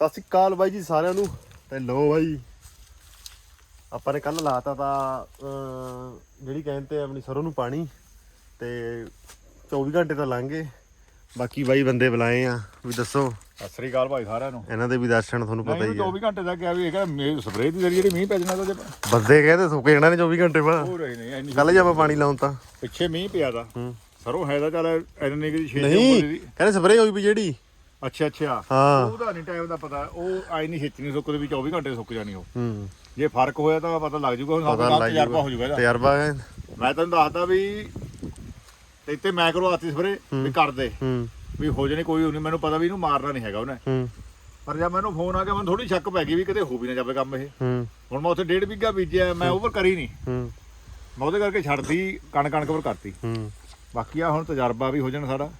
ਸਤਿ ਸ਼੍ਰੀ ਅਕਾਲ ਬਾਈ ਜੀ ਸਾਰਿਆਂ ਨੂੰ ਤੇ ਲੋ ਬਾਈ ਆਪਾਂ ਨੇ ਕੱਲ ਲਾਤਾ ਤਾਂ ਜਿਹੜੀ ਕਹਿੰਦੇ ਆ ਆਪਣੀ ਸਰੋਂ ਨੂੰ ਪਾਣੀ ਤੇ 24 ਘੰਟੇ ਤਾਂ ਲੰਘ ਗਏ ਬਾਕੀ ਬਾਈ ਬੰਦੇ ਬੁਲਾਏ ਆ ਵੀ ਦੱਸੋ। ਸਤਿ ਸ੍ਰੀ ਅਕਾਲ ਭਾਈ ਸਾਰਿਆਂ ਨੂੰ। ਇਹਨਾਂ ਦੇ ਵੀ ਦਰਸ਼ਨ ਤੁਹਾਨੂੰ ਪਤਾ ਨਹੀਂ ਹੀ ਆ। 24 ਘੰਟੇ ਦਾ ਕਿਹਾ ਵੀ ਇਹ ਕਹਿੰਦਾ ਸਪਰੇਅ ਦੀ ਜਿਹੜੀ ਮੀਂਹ ਪੈ ਜਾਣਾ ਤਾਂ ਬੰਦੇ ਕਹਿੰਦੇ ਸੁੱਕੇ ਜਾਣਾ ਨੇ 24 ਘੰਟੇ ਬਾਅਦ ਹੋ ਰਹੇ ਨੇ ਇੰਨੀ ਕੱਲ ਜੇ ਆਪਾਂ ਪਾਣੀ ਲਾਉਂ ਤਾਂ। ਪਿੱਛੇ ਮੀਂਹ ਪਿਆ ਦਾ। ਹੂੰ। ਸਰੋਂ ਹੈ ਤਾਂ ਚੱਲ ਇੰਨੇ ਕਿ 6 ਨਹੀਂ ਕਹਿੰਦੇ ਸਪਰੇਅ ਹੋਈ ਵੀ ਜਿਹੜੀ। ਅੱਛਾ ਅੱਛਾ। ਹਾਂ। ਉਹਦਾ ਨਹੀਂ ਟਾਈਮ ਦਾ ਪਤਾ। ਉਹ ਆਈ ਨਹੀਂ ਛੇਤੀ ਨਹੀਂ ਸੁੱਕਦੇ ਵੀ 24 ਘੰਟੇ ਸੁੱਕ ਜਾਣੀ ਉਹ। ਹੂੰ। ਜੇ ਫ਼ਰਕ ਹੋਇਆ ਤਾਂ ਪਤਾ ਲੱਗ ਜੂਗਾ ਹੁਣ ਪਤਾ ਸਾਡਾ ਲੱਗ ਤਜਰਬਾ ਹੋ ਜੂਗਾ ਇਹਦਾ। ਤਜਰਬਾ ਹੈ। ਮੈਂ ਤੁਹਾਨੂੰ ਦੱਸਦਾ ਵੀ ਤੇ ਇੱਥੇ ਮੈਂ ਕਰਵਾਤੀ ਸਪਰੇਅ ਵੀ ਕਰ ਦੇ ਹੂੰ। ਵੀ ਹੋ ਜਾਣੀ ਕੋਈ ਨਹੀਂ ਮੈਨੂੰ ਪਤਾ ਵੀ ਇਹਨੂੰ ਮਾਰਨਾ ਨਹੀਂ ਹੈਗਾ ਉਹਨੇ। ਹੂੰ। ਪਰ ਜਦ ਮੈਨੂੰ ਫੋਨ ਆ ਗਿਆ ਮੈਨੂੰ ਥੋੜੀ ਸ਼ੱਕ ਪੈ ਗਈ ਵੀ ਕਿਤੇ ਹੋ ਵੀ ਨਾ ਜਾਵੇ ਕੰਮ ਇਹ। ਹੂੰ। ਹੁਣ ਮੈਂ ਉੱਥੇ ਡੇਢ ਵਿਗਾ ਬੀਜਿਆ ਮੈਂ ਓਵਰ ਕਰੀ ਨਹੀਂ ਹੂੰ। ਮੈਂ ਉਹਦੇ ਕਰਕੇ ਛੱਡਦੀ ਕਣ ਕਣ ਕਵਰ ਕਰਤੀ। ਹੂੰ। ਬਾਕੀ ਆ ਹੁਣ ਤਜਰਬਾ ਵੀ ਹੋ ਜਾਣਾ ਸਾਡਾ।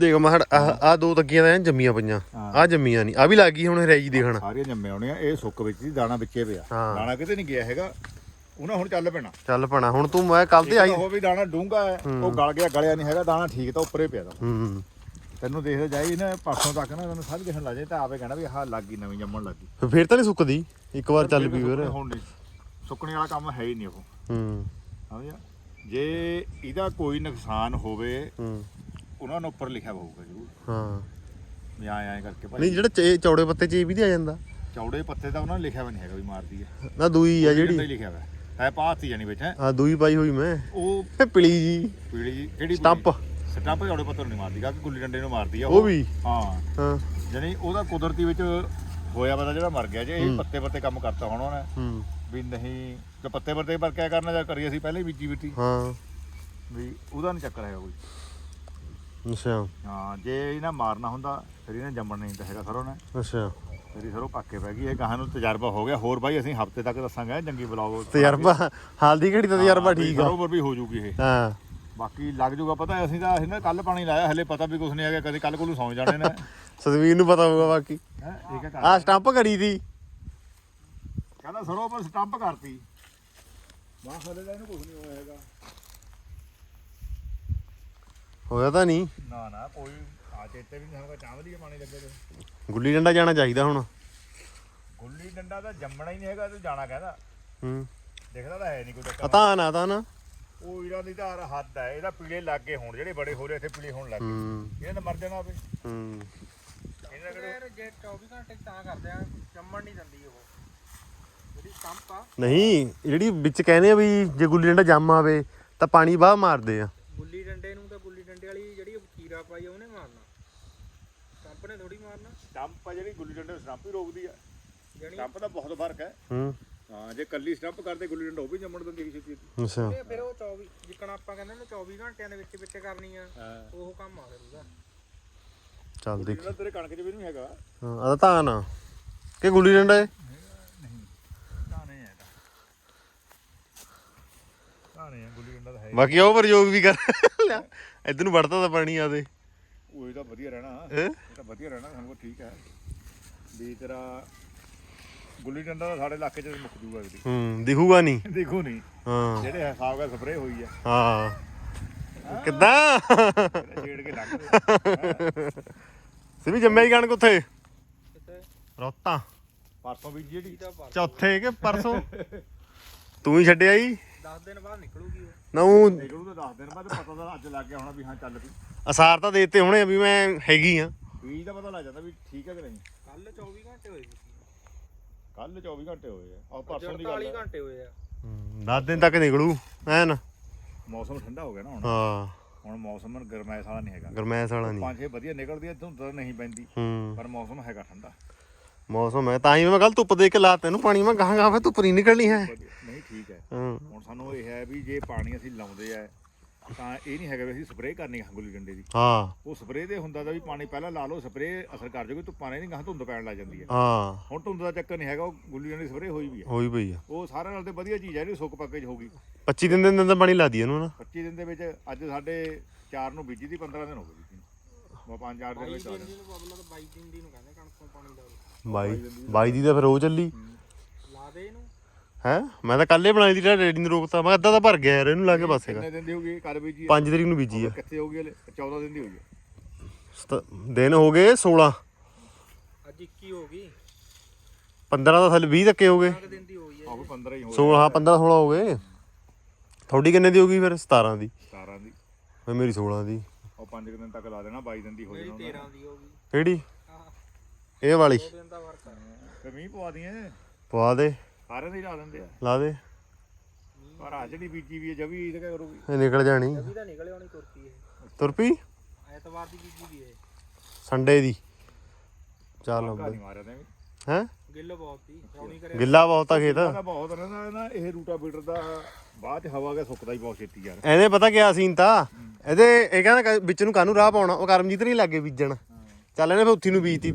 ਦੇਖ ਮੈਂ ਆ ਦੋ ਤੱਕੀਆਂ ਤਾਂ ਐਨ ਜੰਮੀਆਂ ਪਈਆਂ। ਹਾਂ। ਆ ਜੰਮੀਆਂ ਨਹੀਂ ਆ ਵੀ ਲੱਗ ਗਈ ਹੁਣ ਹਰੇਜੀ ਦੇਖਣ ਸਾਰੀਆਂ ਜੰਮੇ ਆਉਣੇ ਆ ਇਹ ਸੁੱਕ ਵਿੱਚ ਦੀ ਦਾਣਾ ਵਿੱਚੇ ਪਿਆ। ਹਾਂ। ਦਾਣਾ ਕਿਤੇ ਨਹੀਂ ਗਿਆ ਹੈਗਾ। ਉਹਨਾਂ ਹੁਣ ਚੱਲ ਪੈਣਾ। ਚੱਲ ਪਣਾ। ਹੁਣ ਤੂੰ ਮੈਂ ਕੱਲ ਤੇ ਆਈ। ਉਹ ਵੀ ਦਾਣਾ ਡੂੰਗਾ ਹੈ ਉਹ ਗਲ ਗਿਆ ਗਲਿਆ ਨਹੀਂ ਹੈਗਾ ਦਾਣਾ ਠੀਕ ਤਾਂ ਉੱਪਰੇ ਪਿਆ ਦਾ ਹੂੰ। ਤੈਨੂੰ ਦੇਖਦਾ ਜਾਈ ਨਾ ਪਰਸੋਂ ਤੱਕ ਨਾ ਤੈਨੂੰ ਸਾਰੀ ਦਿਖਣ ਲੱਗ ਜਾਏ ਤਾਂ ਆਪੇ ਕਹਿਣਾ ਵੀ ਆਹ ਲੱਗ ਗਈ ਨਵੀਂ ਜੰਮਣ ਲੱਗ ਗਈ। ਫੇਰ ਤਾਂ ਨਹੀਂ ਸੁੱਕਦੀ? ਇੱਕ ਵਾਰ ਚੱਲ ਪਈ ਫਿਰ। ਹੁਣ ਨਹੀਂ ਸੁੱਕਣੇ ਵਾਲਾ ਕੰਮ ਹੈ ਹੀ ਨਹੀਂ ਉਹ। ਹੂੰ। ਸਮਝਿਆ? ਜੇ ਇਹਦਾ ਕੋਈ ਨੁਕਸਾਨ ਹੋਵੇ ਹੂੰ। ਉਹਨਾਂ ਨੂੰ ਉੱਪਰ ਲਿਖਿਆ ਹੋਊਗਾ ਜ਼ਰੂਰ। ਹਾਂ। ਵੀ ਐਂ ਐਂ ਕਰਕੇ ਭਾਈ। ਨਹੀਂ ਜਿਹੜਾ ਚੇ- ਚੌੜੇ ਪੱਤੇ ਚ ਇਹ ਵੀ ਨਹੀਂ ਆ ਜਾਂਦਾ? ਚੌੜੇ ਪੱਤੇ ਦਾ ਉਹਨਾਂ ਨੇ ਲਿਖਿਆ ਵੀ ਨਹੀਂ ਹੈਗਾ ਵੀ ਮਾਰਦੀ ਹੈ ਨਾ ਦੂਈ ਆ ਜਿਹੜੀ। ਲਿਖਿਆ ਹੋਇਆ ਹੈ ਪਾਤੀ ਜਾਨੀ ਵਿੱਚ ਹੈ। ਦੂਈ ਪਾਈ ਹੋਈ ਮੈਂ। ਉਹ ਇਹ ਪਿਲੀ ਜੀ ਪੀੜੀ ਕਿਹੜੀ ਸਟੰਪ। ਸਟੰਪ ਚੌੜੇ ਪੱਤਰ ਨਹੀਂ ਮਾਰਦੀ ਕਿ ਗੁੱਲੀ ਡੰਡੇ ਨੂੰ ਮਾਰਦੀ ਆ ਉਹ। ਵੀ? ਹਾਂ। ਹਾਂ। ਜਾਨੀ ਉਹਦਾ ਕੁਦਰਤੀ ਵਿੱਚ ਹੋਇਆ ਪਤਾ ਜਿਹੜਾ ਮਰ ਗਿਆ ਜੇ ਇਹ ਪੱਤੇ ਪੱਤੇ ਕੰਮ ਕਰਤਾ ਹੁਣ ਉਹਨੇ। ਹੂੰ। ਵੀ ਨਹੀਂ ਤੇ ਪੱਤੇ ਪੱਤੇ ਪਰ ਕਿਆ ਕਰਨਾ ਜਾਂ ਕਰੀ ਅਸੀਂ ਪਹਿਲੇ ਹੀ ਬੀਜੀ ਬੀਟੀ। ਹਾਂ। ਵੀ ਉਹਦਾ ਨਹੀਂ ਚੱਕਰ ਹੈਗਾ ਕੋਈ। ਅੱਛਾ। ਹਾਂ ਜੇ ਇਹਨਾਂ ਮਾਰਨਾ ਹੁੰਦਾ ਫਿਰ ਇਹਨੇ ਜੰਮਣ ਨਹੀਂ ਤਾਂ ਹੈਗਾ ਸਰੋਂ ਨੇ। ਅੱਛਾ। ਮੇਰੀ ਸਰੋਂ ਪੱਕੇ ਪੈ ਗਈ। ਇਹ ਗਾਹਾਂ ਨੂੰ ਤਜਰਬਾ ਹੋ ਗਿਆ। ਹੋਰ ਬਾਈ ਅਸੀਂ ਹਫ਼ਤੇ ਤੱਕ ਦੱਸਾਂਗੇ ਜੰਗੀ ਬੁਲਾਓ ਤਜਰਬਾ? ਹਾਲ ਦੀ ਘੜੀ ਦਾ ਤਜਰਬਾ ਠੀਕ ਆ। ਸਰੋਂ ਵੀ ਹੋ ਜੂਗੀ ਇਹ। ਹਾਂ। ਬਾਕੀ ਲੱਗ ਜੂਗਾ ਪਤਾ ਅਸੀਂ ਤਾਂ ਅਸੀਂ ਨਾ ਕੱਲ ਪਾਣੀ ਲਾਇਆ ਹਲੇ ਪਤਾ ਵੀ ਕੁਝ ਨਹੀਂ ਹੈਗਾ ਕਦੇ ਕੱਲ ਕੋਲ ਸੌਂ ਜਾਣੇ ਨੇ। ਸਤਵੀਰ ਨੂੰ ਪਤਾ ਹੋਊਗਾ ਬਾਕੀ। ਹੈਂ, ਠੀਕ ਹੈ ਕਰ ਆ ਸਟੰਪ ਕਰੀ ਦੀ ਕਹਿੰਦਾ ਸਰੋਂ ਪਰ ਸਟੰਪ ਕਰਤੀ। ਵਾਹ ਹਲੇ ਤਾਂ ਇਹਨੂੰ ਕੁਝ ਨਹੀਂ ਹੋਇਆ ਹੈਗਾ। ਹੋਇਆ ਤਾਂ ਨਹੀਂ। ਨਾ ਨਾ ਕੋਈ ਆ ਚੇਤੇ ਵੀ ਨਹੀਂ ਹੋਗਾ ਚਾਵਲੀ ਪਾਣੀ ਲੱਗੇ ਤੇ। ਗੁੱਲੀ ਡੰਡਾ ਜਾਣਾ ਚਾਹੀਦਾ ਹੁਣ। ਗੁੱਲੀ ਡੰਡਾ ਤਾਂ ਜੰਮਣਾ ਹੀ ਨਹੀਂ ਹੈਗਾ ਤੂੰ ਜਾਣਾ ਕਹਿੰਦਾ। ਹੂੰ। ਦਿਖਦਾ ਤਾਂ ਹੈ ਨਹੀਂ ਕੋਈ ਚੱਕਰ। ਅਤਾ ਨਾ ਤਾਂ ਨਾ। ਉਹ ਇਹਨਾਂ ਦੀ ਤਾਂ ਹੱਦ ਹੈ ਇਹਦਾ ਪੀਲੇ ਲੱਗ ਗਏ ਹੁਣ ਜਿਹੜੇ ਬੜੇ ਹੋ ਰਹੇ ਇੱਥੇ ਪੀਲੇ ਹੋਣ ਲੱਗ। ਗਏ ਹੂੰ। ਇਹਨਾਂ ਨੇ ਮਰ ਜਾਣਾ ਆਪੇ। ਹੂੰ। ਇਹਨਾਂ ਕਿਹੜੇ ਯਾਰ ਜੇ 24 ਘੰਟੇ ਤਾਂ ਕਰਦੇ ਆ ਜੰਮਣ ਨਹੀਂ ਦਿੰਦੀ ਉਹ। ਜਿਹੜੀ ਕੰਪ ਆ। ਨਹੀਂ ਜਿਹੜੀ ਵਿੱਚ ਕਹਿੰਦੇ ਆ ਵੀ ਜੇ ਗੁੱਲੀ ਡੰਡਾ ਜੰਮ ਆਵੇ ਤਾਂ ਪਾਣੀ ਬਾਹ ਮਾਰਦੇ ਆ ਗੁੱਲੀ ਡੰਡੇ ਨੂੰ ਤਾਂ ਗੁੱਲੀ ਡੰਡੇ ਵਾਲੀ ਕੀਰਾ ਪਾਈ ਉਹਨੇ ਮਾਰਨਾ। ਕੰਪ ਨੇ ਥੋੜੀ ਮਾਰਨਾ। ਸਟੰਪ ਆ ਜਿਹੜੀ ਗੁੱਲੀ ਡੰਡੇ ਸਟੰਪ ਹੀ ਰੋਕਦੀ ਆ। ਜਾਣੀ ਸਟੰਪ ਦਾ ਬਹੁਤ ਫ਼ਰਕ ਹੈ। ਹੂੰ। ਹਾਂ ਜੇ ਕੱਲੀ ਸਟੰਪ ਕਰਦੇ ਗੁੱਲੀ ਡੰਡਾ ਉਹ ਵੀ ਜੰਮਣ ਦਿੰਦੀ ਕਿਸੇ ਚੀਜ਼ ਅੱਛਾ। ਤੇ ਫਿਰ ਉਹ 24 ਜਿੱਕਣਾ ਆਪਾਂ ਕਹਿੰਦੇ ਨੇ 24 ਘੰਟਿਆਂ ਦੇ ਵਿੱਚ ਵਿੱਚ ਕਰਨੀ ਆ ਉਹ ਕੰਮ ਆ ਫਿਰ ਉਹਦਾ। ਚੱਲ ਦੇਖ। ਤੇਰੇ ਕਣਕ 'ਚ ਵੀ ਨਹੀਂ ਹੈਗਾ। ਹਾਂ ਆ ਤਾਂ ਨਾ ਕਿ ਗੁੱਲੀ ਡੰਡਾ ਹੈ ਤਾਂ ਨਹੀਂ ਹੈ ਤਾਂ ਨਹੀਂ ਹੈ ਗੁੱਲੀ ਡੰਡਾ ਤਾਂ ਹੈ ਬਾਕੀ ਉਹ ਪ੍ਰਯੋਗ ਵੀ ਕਰ। ਲਿਆ। ਇਧਰ ਨੂੰ ਵੜਦਾ ਤਾਂ ਪਾਣੀ ਆਦੇ ਉਹ ਇਹਦਾ ਵਧੀਆ ਰਹਿਣਾ। ਹੈਂ? ਇਹ ਤਾਂ ਵਧੀਆ ਰਹਿਣਾ ਸਾਨੂੰ ਠੀਕ ਹੈ। ਵੀ ਤੇਰਾ ਗੁੱਲੀ ਡੰਡਾ ਤਾਂ ਸਾਡੇ ਇਲਾਕੇ 'ਚ ਮੁੱਕ ਜੂਗਾ ਇਹਦੀ ਹੂੰ ਦਿਖੂਗਾ ਨਹੀਂ। ਦੇਖੋ ਨਹੀਂ। ਹਾਂ। ਜਿਹੜੇ ਹਿਸਾਬ ਦਾ ਸਪਰੇਅ ਹੋਈ ਆ। ਹਾਂ। ਕਿੱਦਾਂ? ਇਹਦੇ ਛੇੜ ਕੇ ਲੰਘ ਸਿਵੀ ਜੰਮਿਆ ਹੀ ਕਣਕ ਉੱਥੇ? ਰੋਤਾ ਪਰਸੋਂ ਵੀ ਜਿਹੜੀ। ਚੌਥੇ ਕਿ ਪਰਸੋਂ? ਤੂੰ ਹੀ ਛੱਡਿਆ ਹੀ 10 ਦਿਨ ਬਾਅਦ ਨਿਕਲੂਗੀ ਉਹ। ਨਉ ਨਿਕਲੂ ਤਾਂ ਦੱਸ ਦਿਨ ਬਾਅਦ ਪਤਾ ਤਾਂ ਅੱਜ ਲੱਗ ਗਿਆ ਹੋਣਾ ਵੀ ਹਾਂ ਚੱਲ ਪਈ ਅਸਾਰ ਤਾਂ ਦੇਤੇ ਹੋਣੇ ਵੀ ਮੈਂ ਹੈਗੀ ਆ। ਵੀ ਦਾ ਪਤਾ ਲੱਗ ਜਾਂਦਾ ਵੀ ਠੀਕ ਹੈ ਕਿ ਨਹੀਂ। ਕੱਲ 24 ਘੰਟੇ ਹੋਏ ਕੱਲ 24 ਘੰਟੇ ਹੋਏ ਆ। ਅੱਜ ਪਰਸੋਂ ਦੀ ਗੱਲ 48 ਹੈ ਘੰਟੇ ਹੋਏ ਆ। 10 ਦਿਨ ਤੱਕ ਨਿਕਲੂ ਐਨ ਮੌਸਮ ਠੰਡਾ ਹੋ ਗਿਆ ਨਾ ਹੁਣ। ਹਾਂ। ਹੁਣ ਮੌਸਮ ਗਰਮੈਸ਼ ਵਾਲਾ ਨਹੀਂ ਹੈਗਾ। ਗਰਮੈਸ਼ ਵਾਲਾ ਨਹੀਂ। ਪੰਜ ਛੇ ਵਧੀਆ ਨਿਕਲਦੀ ਆ ਧੁੰਦ ਤਾਂ ਨਹੀਂ ਪੈਂਦੀ। ਹੂੰ। ਪਰ ਮੌਸਮ ਹੈਗਾ ਠੰਡਾ। ਮੌਸਮ ਹੈ ਤਾਂ ਹੀ ਮੈਂ ਕੱਲ ਧੁੱਪ ਦੇ ਕੇ ਲਾ ਤੈਨੂੰ ਪਾਣੀ। ਮੈਂ ਗਾਹਾਂ ਗਾਹਾਂ ਫਿਰ ਧੁੱਪ ਨਹੀਂ ਨਿਕਲਣੀ ਹੈ। ਹੈ। ਹੁਣ ਸਾਨੂੰ ਇਹ ਹੈ ਵੀ ਜੇ ਪਾਣੀ ਅਸੀਂ ਲਾਉਂਦੇ ਆ ਤਾਂ ਇਹ ਨਹੀਂ ਹੈਗਾ ਵੀ ਅਸੀਂ ਸਪਰੇਅ ਕਰਨੀ ਹੈ ਗੁੱਲੀ ਡੰਡੇ ਦੀ। ਹਾਂ। ਉਹ ਸਪਰੇਅ ਦੇ ਹੁੰਦਾ ਦਾ ਵੀ ਪਾਣੀ ਪਹਿਲਾਂ ਲਾ ਲਓ ਸਪਰੇਅ ਅਸਰ ਕਰ ਜਾਊਗੀ ਧੁੱਪਾਂ ਨੇ ਨਹੀਂ ਗਾਹਾਂ ਧੁੰਦ ਪੈਣ ਲੱਗ ਜਾਂਦੀ ਹੈ ਹਾਂ। ਹੁਣ ਧੁੰਦ ਦਾ ਚੱਕਰ ਨਹੀਂ ਹੈਗਾ ਉਹ ਗੁੱਲੀ ਡੰਡੇ ਸਪਰੇਅ ਹੋਈ ਵੀ ਹੈ ਹੋਈ ਪਈ ਆ। ਉਹ ਸਾਰਿਆਂ ਨਾਲ ਤੇ ਵਧੀਆ ਚੀਜ਼ ਹੈ ਜਿਹੜੀ ਸੁੱਕ ਪੱਕੇ ਚ ਹੋਗੀ 25 ਦਿਨ ਦਿਨ ਤਾਂ ਪਾਣੀ ਲਾ ਦੀ ਇਹਨੂੰ ਨਾ। 25 ਦਿਨ ਦੇ ਵਿੱਚ ਅੱਜ ਸਾਡੇ 4 ਨੂੰ ਬੀਜੀ ਦੀ 15 ਦਿਨ ਹੋ ਗਏ ਬੀਜੀ ਨੂੰ। ਮੈਂ 5-4 ਦਿਨ 22 ਵਿੱਚ ਆ ਦਿਨ ਦੀ ਨੂੰ ਬਬਲਾ ਤਾਂ 22 ਦਿਨ ਦੀ ਨੂੰ ਕਹਿੰਦੇ ਕਣਕੋਂ ਪਾਣੀ ਲਾ। ਬਾਈ ਬਾਈ ਦੀ ਤਾਂ ਫਿਰ ਉਹ ਚੱਲੀ। ਦੇ ਹੈ? ਮੈਂ ਤਾਂ ਕੱਲੇ ਬਣਾਈ ਦੀ ਜਿਹੜਾ ਰੇਡੀ ਨੂੰ ਰੋਕਤਾ। ਮੈਂ ਅੱਧਾ ਤਾਂ ਭਰ ਗਿਆ ਯਾਰ ਇਹਨੂੰ ਲਾ ਕੇ ਪਾਸੇ ਕਿੰਨੇ ਦਿਨ ਦੀ ਹੋਗੀ ਕਰ ਬੀਜੀ 5 ਤਰੀਕ ਨੂੰ ਬੀਜੀ ਆ। ਕਿੱਥੇ ਹੋਗੀ ਹਲੇ? 14 ਦਿਨ ਦੀ ਹੋਈ ਹੈ ਸਤ- ਦਿਨ ਹੋ ਗਏ 16 ਅੱਜ 21 ਹੋ ਗਈ। 15 ਦਾ ਥੱਲੇ 20 ਤੱਕੇ ਹੋ ਗਏ। ਇੱਕ ਦਿਨ ਦੀ ਹੋਈ ਹੈ ਆਹ 15 ਹੀ ਹੋ 16 ਹਾਂ 15 16 ਹੋ ਗਏ। ਤੁਹਾਡੀ ਕਿੰਨੇ ਦੀ ਹੋ ਗਈ ਫਿਰ? 17 ਦੀ। 17 ਦੀ। ਫਿਰ ਮੇਰੀ 16 ਦੀ। ਉਹ 5 ਦਿਨ ਤੱਕ ਲਾ ਦੇਣਾ 22 ਦਿਨ ਦੀ ਹੋ ਮੇਰੀ ਜਾਣਾ 13 ਦੀ ਹੋ ਗਈ। ਕਿਹੜੀ? ਹਾਂ। ਇਹ ਵਾਲੀ। ਦੋ ਦਿਨ ਦਾ ਫ਼ਰਕ ਹੈ ਤੇ ਮੀਂਹ ਪਵਾ ਦੀਆਂ ਪਵਾ ਦੇ। ਸਾਰਿਆਂ ਦੀ ਲਾ ਦਿੰਦੇ ਆ। ਲਾ ਦੇ। ਪਰ ਆ ਜਿਹੜੀ ਬੀਜੀ ਵੀ ਹੈ ਜਵੀ ਇਹ ਤਾਂ ਕਿਆ ਕਰੂਗੀ ਇਹ ਨਿਕਲ ਜਾਣੀ। ਜਵੀ ਤਾਂ ਨਿਕਲੇ ਹੋਣੀ ਕੁਰਤੀ ਇਹ। ਤੁਰ ਪਈ ਐਤਵਾਰ ਦੀ ਬੀਜੀ ਵੀ ਇਹ। ਸੰਡੇ ਦੀ। ਚੱਲ ਧੱਕਾ ਨਹੀਂ ਮਾਰਿਆ ਤੇ ਹੈ? ਗਿੱਲ ਬਹੁਤ ਸੀ ਰੌਣੀ ਕਰਿਆ। ਗਿੱਲਾ ਬਹੁਤ ਆ ਖੇਤ। ਇਹਦਾ ਬਹੁਤ ਰਹਿੰਦਾ ਨਾ ਇਹ ਰੂਟਾ ਬੀਟਰ ਦਾ ਬਾਅਦ ਚ ਹਵਾ ਕੇ ਸੁੱਕਦਾ ਹੀ ਬਹੁਤ ਛੇਤੀ ਯਾਰ। ਇਹਨੇ ਪਤਾ ਕਿਆ ਸੀਨ ਤਾਂ? ਇਹਦੇ ਇਹ ਕਹਿੰਦਾ ਕ- ਵਿੱਚ ਨੂੰ ਕਾਨੂੰ ਰਾਹ ਪਾਉਣਾ? ਉਹ ਕਰਮਜੀਤ ਨਹੀਂ ਲੱਗੇ ਬੀਜਣ। ਚੱਲ ਇਹਨੇ ਫਿਰ ਉੱਥੀ ਨੂੰ ਬੀਜਤੀ।